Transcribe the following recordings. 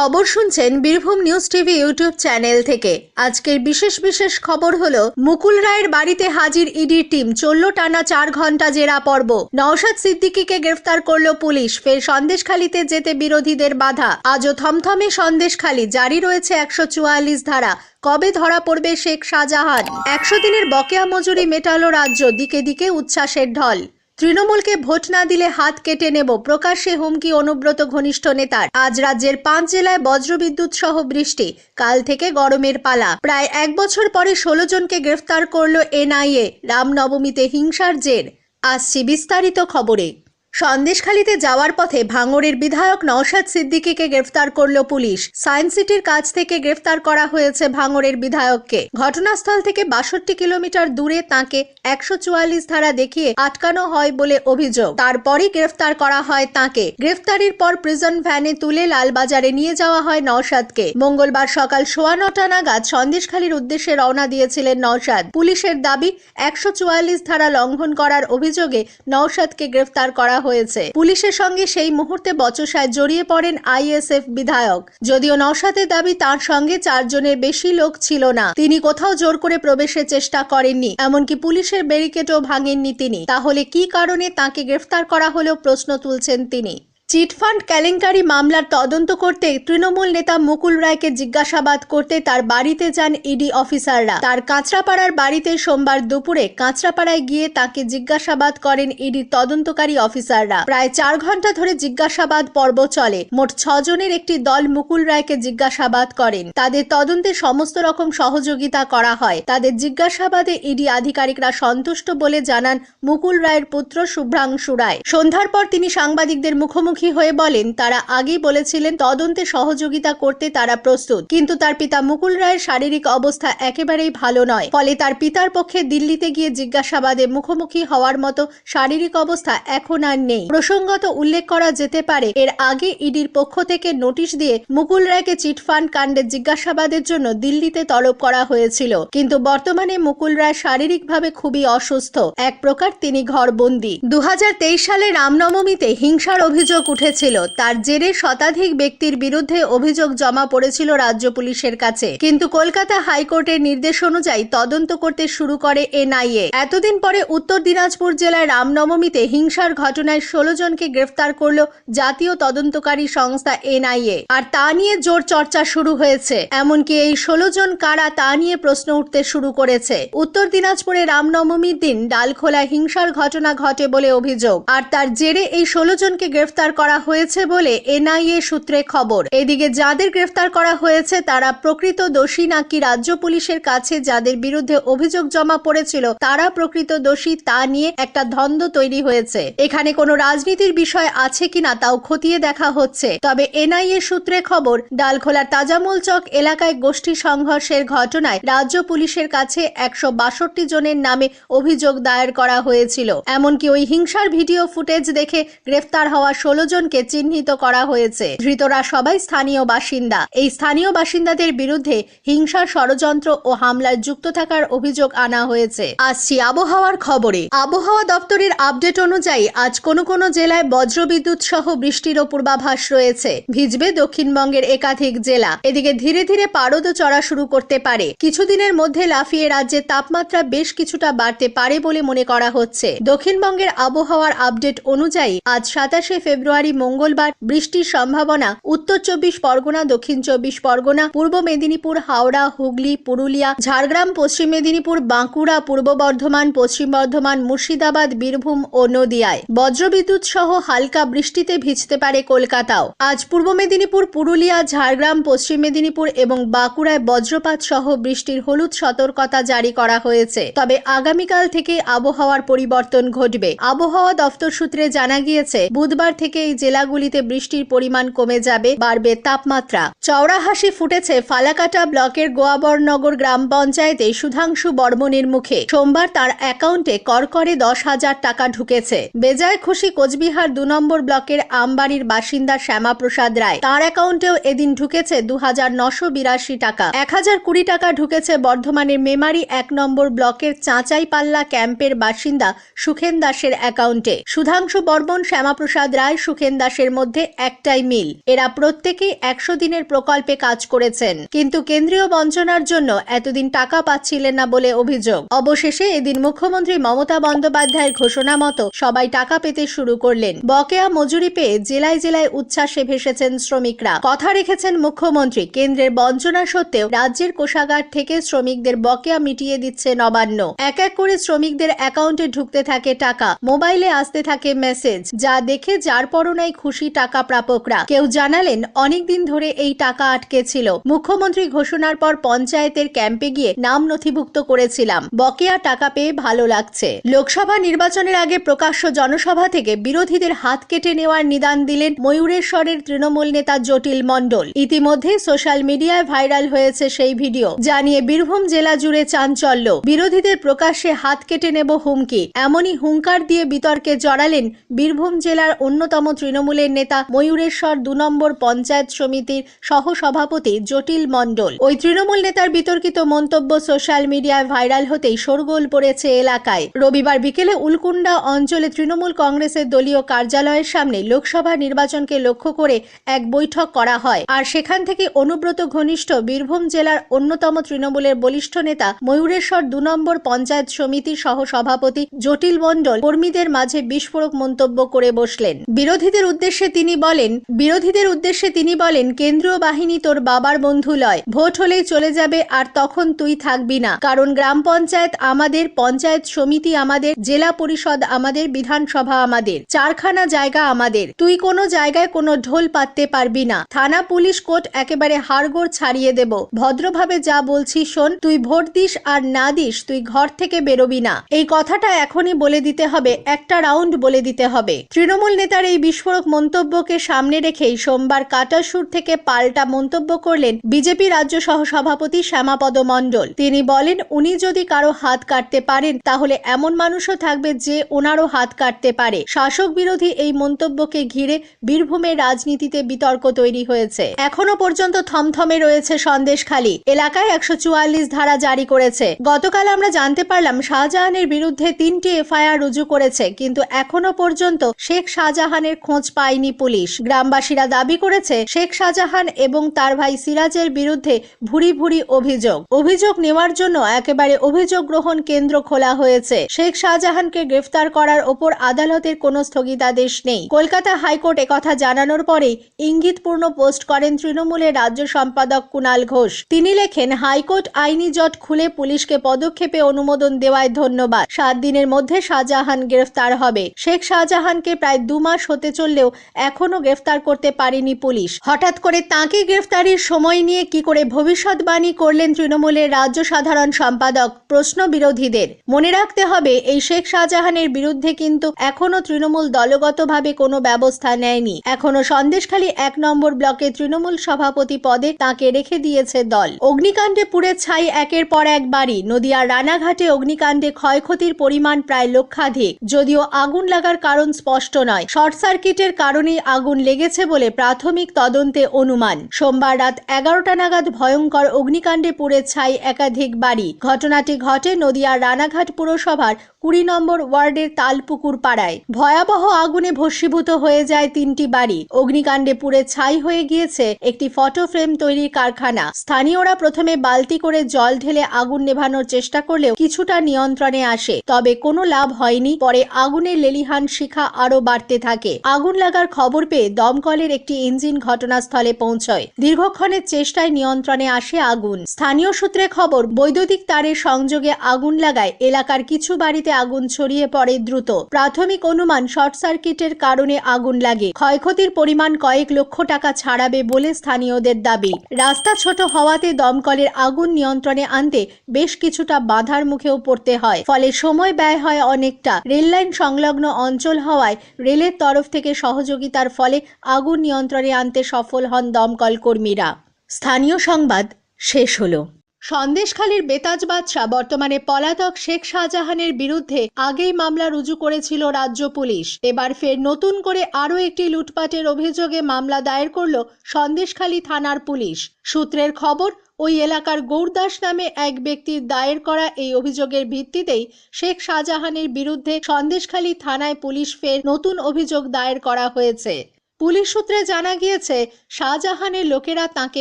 খবর শুনছেন Birbhum news TV YouTube channel থেকে। আজকের বিশেষ বিশেষ খবর হলো, মুকুল রায়ের বাড়িতে হাজির ইডির টিম চলল টানা চার ঘণ্টা জেরা পর্ব। নওশাদ সিদ্দিকিকে গ্রেফতার করল পুলিশ, ফের সন্দেশখালিতে যেতে বিরোধীদের বাধা। আজও থমথমে সন্দেশখালি, জারি রয়েছে একশো চুয়াল্লিশ ধারা। কবে ধরা পড়বে শেখ শাহজাহান? একশো দিনের বকেয়া মজুরি মেটালো রাজ্য, দিকে দিকে উচ্ছ্বাসের ঢল। তৃণমূলকে ভোট না দিলে হাত কেটে নেব প্রকাশ্যে হুমকি অনুব্রত ঘনিষ্ঠ নেতার। আজ রাজ্যের পাঁচ জেলায় বজ্রবিদ্যুৎ সহ বৃষ্টি, কাল থেকে গরমের পালা। প্রায় এক বছর পরে ষোলো জনকে গ্রেফতার করল এনআইএ, রামনবমীতে হিংসার জের। আসছি বিস্তারিত খবরে। সন্দেশখালীতে যাওয়ার পথে ভাঙড়ের বিধায়ক নওশাদ সিদ্দিকীকে গ্রেফতার করল পুলিশ। সায়েন্স সিটির কাছ থেকে গ্রেফতার করা হয়েছে ভাঙড়ের বিধায়ককে। ঘটনাস্থল থেকে বাষট্টি কিলোমিটার দূরে তাকে একশো চুয়াল্লিশ ধারা দেখিয়ে আটকানো হয় বলে অভিযোগ। তারপরই গ্রেফতার করা হয় তাকে। গ্রেফতারির পর প্রিজন ভ্যানে তুলে লালবাজারে নিয়ে যাওয়া হয় নওশাদকে। মঙ্গলবার সকাল সোয়া নটা নাগাদ সন্দেশখালির উদ্দেশ্যে রওনা দিয়েছিলেন নওশাদ। পুলিশের দাবি, একশো চুয়াল্লিশ ধারা লঙ্ঘন করার অভিযোগে নওশাদকে গ্রেফতার করা হয়েছে। পুলিশের সঙ্গে সেই মুহূর্তে বচসায় জড়িয়ে পড়েন আইএসএফ বিধায়ক। যদিও নওশাদের দাবি তার সঙ্গে চারজনের বেশি লোক ছিল না, তিনি কোথাও জোর করে প্রবেশের চেষ্টা করেননি, এমনকি পুলিশের ব্যারিকেডও ভাঙেননি তিনি। তাহলে কি কারণে তাকে গ্রেফতার করা হলেও প্রশ্ন তুলছেন তিনি। চিটফান্ড কেলেঙ্কারি মামলার তদন্ত করতে তৃণমূল নেতা মুকুল রায়কে জিজ্ঞাসাবাদ করতে তার বাড়িতে যান ইডি অফিসাররা। তার কাঁচরাপাড়ার বাড়িতে সোমবার দুপুরে কাঁচরাপাড়ায় গিয়ে তাকে জিজ্ঞাসাবাদ করেন ইডির তদন্তকারী অফিসাররা। প্রায় চার ঘণ্টা ধরে জিজ্ঞাসাবাদ পর্ব চলে। মোট ছজনের একটি দল মুকুল রায়কে জিজ্ঞাসাবাদ করেন। তাদের তদন্তে সমস্ত রকম সহযোগিতা করা হয়। তাদের জিজ্ঞাসাবাদে ইডি আধিকারিকরা সন্তুষ্ট বলে জানান মুকুল রায়ের পুত্র শুভ্রাংশু রায়। সন্ধ্যার পর তিনি সাংবাদিকদের মুখোমুখি হয়ে বলেন, তারা আগেই বলেছিলেন তদন্তে সহযোগিতা করতে তারা প্রস্তুত। কিন্তু তার পিতা মুকুল রায়ের শারীরিক অবস্থা একেবারেই ভালো নয়। ফলে তার পিতার পক্ষে দিল্লিতে গিয়ে জিজ্ঞাসাবাদে মুখোমুখি হওয়ার মতো শারীরিক অবস্থা এখন আর নেই। প্রসঙ্গত উল্লেখ করা যেতে পারে, এর আগে ইডির পক্ষ থেকে নোটিশ দিয়ে মুকুল রায়কে চিটফান্ড কাণ্ডে জিজ্ঞাসাবাদের জন্য দিল্লিতে তলব করা হয়েছিল। কিন্তু বর্তমানে মুকুল রায় শারীরিকভাবে খুবই অসুস্থ। এক প্রকার তিনি ঘরবন্দি। দু হাজার তেইশ সালে রামনবমীতে হিংসার অভিযোগ উঠেছিল। তার জেরে শতাধিক ব্যক্তির বিরুদ্ধে অভিযোগ জমা পড়েছিল রাজ্য পুলিশের কাছে। কিন্তু কলকাতা হাইকোর্টের নির্দেশ অনুযায়ী তদন্ত করতে শুরু করে এনআইএ। এতদিন পরে উত্তর দিনাজপুর জেলায় রামনবমীতে হিংসার ঘটনায় ষোলো জনকে গ্রেফতার করল জাতীয় তদন্তকারী সংস্থা এনআইএ। আর তা নিয়ে জোর চর্চা শুরু হয়েছে। এমনকি এই ষোলো জন কারা তা নিয়ে প্রশ্ন উঠতে শুরু করেছে। উত্তর দিনাজপুরে রামনবমীর দিন ডালখোলা হিংসার ঘটনা ঘটে বলে অভিযোগ। আর তার জেরে এই ষোলো জনকে গ্রেফতার করা হয়েছে বলে এনআইএ সূত্রে খবর। এদিকে যাদের গ্রেফতার করা হয়েছে, তারা প্রকৃত দোষী নাকি রাজ্য পুলিশের কাছে যাদের বিরুদ্ধে অভিযোগ জমা পড়েছিল, তারা প্রকৃত দোষী তা নিয়ে একটা ধন্দ তৈরি হয়েছে। এখানে কোনো রাজনীতির বিষয় আছে কিনা তাও খতিয়ে দেখা হচ্ছে। তবে এনআইএ সূত্রে খবর, ডালখোলার তাজামুল চক এলাকায় গোষ্ঠী সংঘর্ষের ঘটনায় রাজ্য পুলিশের কাছে একশো বাষট্টি জনের নামে অভিযোগ দায়ের করা হয়েছিল। এমনকি ওই হিংসার ভিডিও ফুটেজ দেখে গ্রেফতার হওয়া ষোলো জনকে চিহ্নিত করা হয়েছে। ধৃতরা সবাই স্থানীয় বাসিন্দা। এই স্থানীয় বাসিন্দাদের বিরুদ্ধে হিংসা ষড়যন্ত্র ও হামলায় যুক্ত থাকার অভিযোগ আনা হয়েছে। আসছি আবহাওয়ার খবরে। আবহাওয়া দপ্তরের আপডেট অনুযায়ী আজ কোনো কোনো জেলায় বজ্রবিদ্যুৎ সহ বৃষ্টিরও পূর্বাভাস রয়েছে। ভিজবে দক্ষিণবঙ্গের একাধিক জেলা। এদিকে ধীরে ধীরে পারদ চড়া শুরু করতে পারে। কিছুদিনের মধ্যে লাফিয়ে রাজ্যের তাপমাত্রা বেশ কিছুটা বাড়তে পারে বলে মনে করা হচ্ছে। দক্ষিণবঙ্গের আবহাওয়ার আপডেট অনুযায়ী আজ সাতাশে ফেব্রুয়ারি মঙ্গলবার, বৃষ্টির সম্ভাবনা, উত্তর চব্বিশ পরগনা, দক্ষিণ চব্বিশ পরগনা, পূর্ব মেদিনীপুর, হাওড়া, হুগলি, পুরুলিয়া, ঝাড়গ্রাম, পশ্চিম মেদিনীপুর, বাঁকুড়া, পূর্ব বর্ধমান, পশ্চিম বর্ধমান, মুর্শিদাবাদ, বীরভূম ও নদিয়ায়। বজ্রবিদ্যুৎ সহ হালকা বৃষ্টিতে ভিজতে পারে কলকাতাও। আজ পূর্ব মেদিনীপুর, পুরুলিয়া, ঝাড়গ্রাম, পশ্চিম মেদিনীপুর এবং বাঁকুড়ায় বজ্রপাত সহ বৃষ্টির হলুদ সতর্কতা জারি করা হয়েছে। তবে আগামীকাল থেকে আবহাওয়ার পরিবর্তন ঘটবে। আবহাওয়া দফতর সূত্রে জানা গিয়েছে, বুধবার থেকে এই জেলাগুলিতে বৃষ্টির পরিমাণ কমে যাবে, বাড়বে তাপমাত্রা। চওড়া ফুটেছে ফালাকাটা ব্লকের গোয়াবরনগর গ্রাম পঞ্চায়েতে সুধাংশু বর্মনের মুখে। সোমবার তার অ্যাকাউন্টে করকরে দশ হাজার টাকা ঢুকেছে। বেজায় খুশি কোচবিহার দু নম্বর ব্লকের আমবাড়ির বাসিন্দা শ্যামাপ্রসাদ রায়। তার অ্যাকাউন্টেও এদিন ঢুকেছে দু হাজার নশো বিরাশি টাকা। এক হাজার কুড়ি টাকা ঢুকেছে বর্ধমানের মেমারি এক নম্বর ব্লকের চাঁচাইপাল্লা ক্যাম্পের বাসিন্দা সুখেন দাসের অ্যাকাউন্টে। সুধাংশু বর্মন শ্যামাপ্রসাদ রায় সুখেন দাসের মধ্যে একটাই মিল। এরা প্রত্যেকেই একশো দিনের প্রকল্পে কাজ করেছেন। কিন্তু কেন্দ্রীয় বঞ্চনার জন্য এতদিন টাকা পাচ্ছিলেন না বলে অভিযোগ। অবশেষে এদিন মুখ্যমন্ত্রী মমতা বন্দ্যোপাধ্যায়ের ঘোষণা মতো সবাই টাকা পেতে শুরু করলেন। বকেয়া মজুরি পেয়ে জেলায় জেলায় উচ্ছ্বাসে ভেসেছেন শ্রমিকরা। কথা রেখেছেন মুখ্যমন্ত্রী। কেন্দ্রের বঞ্চনা সত্ত্বেও রাজ্যের কোষাগার থেকে শ্রমিকদের বকেয়া মিটিয়ে দিচ্ছে নবান্ন। এক এক করে শ্রমিকদের অ্যাকাউন্টে ঢুকতে থাকে টাকা। মোবাইলে আসতে থাকে মেসেজ। যা দেখে যার পরনাই খুশি টাকা প্রাপকরা। কেউ জানালেন, অনেকদিন ধরে এই টাকা আটকে ছিল মুখ্যমন্ত্রী ঘোষণার পর পঞ্চায়েতের ক্যাম্পে গিয়ে নাম নথিভুক্ত করেছিলাম। বকেয়া টাকা পেয়ে ভালো লাগছে। লোকসভা নির্বাচনের আগে প্রকাশ্য জনসভা থেকে বিরোধীদের হাত কেটে নেওয়ার নিদান দিলেন ময়ূরেশ্বরের তৃণমূল নেতা জটিল মণ্ডল। ইতিমধ্যে সোশ্যাল মিডিয়ায় ভাইরাল হয়েছে সেই ভিডিও। জানিয়ে বীরভূম জেলা জুড়ে চাঞ্চল্য। বিরোধীদের প্রকাশ্যে হাত কেটে নেব হুমকি। এমনই হুঙ্কার দিয়ে বিতর্কে জড়ালেন বীরভূম জেলার অন্যতম তৃণমূলের নেতা ময়ূরেশ্বর দু নম্বর পঞ্চায়েত সমিতির সহসভাপতি জটিল মণ্ডল। ওই তৃণমূল নেতার বিতর্কিত মন্তব্য সোশ্যাল মিডিয়ায় ভাইরাল হতেই শোরগোল পড়েছে এলাকায়। রবিবার বিকেলে উলকুন্ডা অঞ্চলে তৃণমূল কংগ্রেসের দলীয় কার্যালয়ের সামনে লোকসভা নির্বাচনকে লক্ষ্য করে এক বৈঠক করা হয়। আর সেখান থেকে অনুব্রত ঘনিষ্ঠ বীরভূম জেলার অন্যতম তৃণমূলের বলিষ্ঠ নেতা ময়ূরেশ্বর দু নম্বর পঞ্চায়েত সমিতির সহসভাপতি জটিল মণ্ডল কর্মীদের মাঝে বিস্ফোরক মন্তব্য করে বসলেন। বিরোধীদের উদ্দেশ্যে তিনি বলেন, বিরোধীদের উদ্দেশ্যে তিনি বলেন, কেন্দ্রীয় বাহিনী তোর বাবার বন্ধু লয়। ভোট হলেই চলে যাবে আর তখন তুই থাকবি না। কারণ গ্রাম পঞ্চায়েত আমাদের, পঞ্চায়েত সমিতি আমাদের, জেলা পরিষদ আমাদের, বিধানসভা আমাদের। চারখানা জায়গা আমাদের। তুই কোনো জায়গায় কোনো ঢোল পাততে পারবি না। থানা পুলিশ কোর্ট একেবারে হাড়গোড় ছাড়িয়ে দেব। ভদ্রভাবে যা বলছি শোন, তুই ভোট দিস আর না দিস, তুই ঘর থেকে বেরোবি না। এই কথাটা এখনই বলে দিতে হবে, একটা রাউন্ড বলে দিতে হবে। তৃণমূল নেতার এই বিস্ফোরক মন্তব্যকে সামনে রেখেই সোমবার কাটাসুর থেকে পাল্টা মন্তব্য করলেন বিজেপি রাজ্য সহ সভাপতি শ্যামাপদ মণ্ডল। তিনি বলেন, উনি যদি কারও হাত কাটতে পারেন, তাহলে এমন মানুষও থাকবে যে ওনারও হাত কাটতে পারে। শাসক বিরোধী এই মন্তব্যকে ঘিরে বীরভূমের রাজনীতিতে বিতর্ক তৈরি হয়েছে। এখনও পর্যন্ত থমথমে রয়েছে সন্দেশখালী। এলাকায় একশো চুয়াল্লিশ ধারা জারি করেছে। গতকাল আমরা জানতে পারলাম, শাহজাহানের বিরুদ্ধে তিনটি এফআইআর রুজু করেছে, কিন্তু এখনও পর্যন্ত শেখ শাহজাহানের খোঁজ পায়নি পুলিশ। গ্রামবাসীরা দাবি করেছে, শেখ শাহজাহান এবং তার ভাই সিরাজের বিরুদ্ধে ভুরি ভুরি অভিযোগ। অভিযোগ নেওয়ার জন্য একেবারে অভিযোগ গ্রহণ কেন্দ্র খোলা হয়েছে। শেখ শাহজাহানকে গ্রেফতার করার ওপর আদালতের কোনো স্থগিতাদেশ নেই। কলকাতা হাইকোর্ট একথা জানানোর পরে ইঙ্গিতপূর্ণ পোস্ট করেন তৃণমূলের রাজ্য সম্পাদক কুণাল ঘোষ। তিনি লেখেন, হাইকোর্ট আইনি জট খুলে পুলিশকে পদক্ষেপে অনুমোদন দেওয়ায় ধন্যবাদ। সাত দিনের মধ্যে শাহজাহান গ্রেফতার হবে। শেখ শাহজাহানকে প্রায় দু মাস হতে চললেও এখনও গ্রেফতার করতে পারেনি পুলিশ। হঠাৎ করে তাঁকে গ্রেফতারির সময় নিয়ে কি করে ভবিষ্যৎবাণী করলেন তৃণমূলের রাজ্য সাধারণ সম্পাদক প্রশ্ন বিরোধীদের। মনে রাখতে হবে, এই শেখ শাহজাহানের বিরুদ্ধে কিন্তু এখনও তৃণমূল দলগতভাবে কোনো ব্যবস্থা নেয়নি। এখনও সন্দেশখালী এক নম্বর ব্লকে তৃণমূল সভাপতি পদে তাকে রেখে দিয়েছে দল। অগ্নিকাণ্ডে পুড়ে ছাই একের পর এক বাড়ি। নদিয়ার রানাঘাটে অগ্নিকাণ্ডে ক্ষয়ক্ষতির পরিমাণ প্রায় লক্ষাধিক। যদিও আগুন লাগার কারণ স্পষ্ট নয়। শর্ট সার্কিটের কারণেই আগুন লেগেছে বলে প্রাথমিক তদন্তে অনুমান। সোমবার রাত এগারোটা নাগাদ ভয়ঙ্কর অগ্নিকাণ্ডে পুড়ে ছাই একাধিক বাড়ি। ঘটনাটি ঘটে নদিয়ার রানাঘাট পুরসভার কুড়ি নম্বর ওয়ার্ডের তালপুকুর পাড়ায়। ভয়াবহ আগুনে ভস্মীভূত হয়ে যায় তিনটি বাড়ি। অগ্নিকাণ্ডে পুড়ে ছাই হয়ে গিয়েছে একটি ফটো ফ্রেম তৈরির কারখানা। স্থানীয়রা প্রথমে বালতি করে জল ঢেলে আগুন নেভানোর চেষ্টা করলেও কিছুটা নিয়ন্ত্রণে আসে। তবে কোনো লাভ হয়নি। পরে আগুনের লেলিহান শিখা আরও বাড়তে থাকে। আগুন লাগার খবর পেয়ে দমকলের একটি ইঞ্জিন ঘটনাস্থলে পৌঁছয়। দীর্ঘক্ষণের চেষ্টায় নিয়ন্ত্রণে আসে আগুন। স্থানীয় সূত্রে খবর, বৈদ্যুতিক তারের সংযোগে আগুন লাগায় এলাকার কিছু বাড়িতে আগুন ছড়িয়ে পড়ে দ্রুত। প্রাথমিক অনুমান শর্ট সার্কিটের কারণে আগুন লাগে। ক্ষয়ক্ষতির পরিমাণ কয়েক লক্ষ টাকা ছাড়াবে বলে স্থানীয়দের দাবি। রাস্তা ছোট হওয়াতে দমকলের আগুন নিয়ন্ত্রণে আনতে বেশ কিছুটা বাধার মুখেও পড়তে হয়। ফলে সময় ব্যয় হয় অনেকটা। রেললাইন সংলগ্ন অঞ্চল হওয়ায় রেলের তরফ থেকে সহযোগিতার ফলে আগুন নিয়ন্ত্রণে আনতে সফল হন দমকল কর্মীরা। স্থানীয় সংবাদ শেষ হলো। সন্দেশখালীর বেতাজ বাদশা বর্তমানে পলাতক শেখ শাহজাহানের বিরুদ্ধে আগেই মামলা রুজু করেছিল রাজ্য পুলিশ। এবার ফের নতুন করে আরও একটি লুটপাটের অভিযোগে মামলা দায়ের করল সন্দেশখালী থানার পুলিশ। সূত্রের খবর ওই এলাকার গৌরদাস নামে এক ব্যক্তির দায়ের করা এই অভিযোগের ভিত্তিতেই শেখ শাহজাহানের বিরুদ্ধে সন্দেশখালী থানায় পুলিশ ফের নতুন অভিযোগ দায়ের করা হয়েছে। পুলিশ সূত্রে জানা গিয়েছে, শাহজাহানের লোকেরা তাকে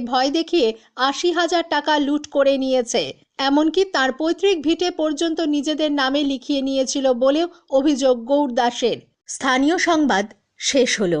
ভয় দেখিয়ে আশি হাজার টাকা লুট করে নিয়েছে। এমনকি তার পৈতৃক ভিটে পর্যন্ত নিজেদের নামে লিখিয়ে নিয়েছিল বলেও অভিযোগ গৌরদাসের। স্থানীয় সংবাদ শেষ হলো।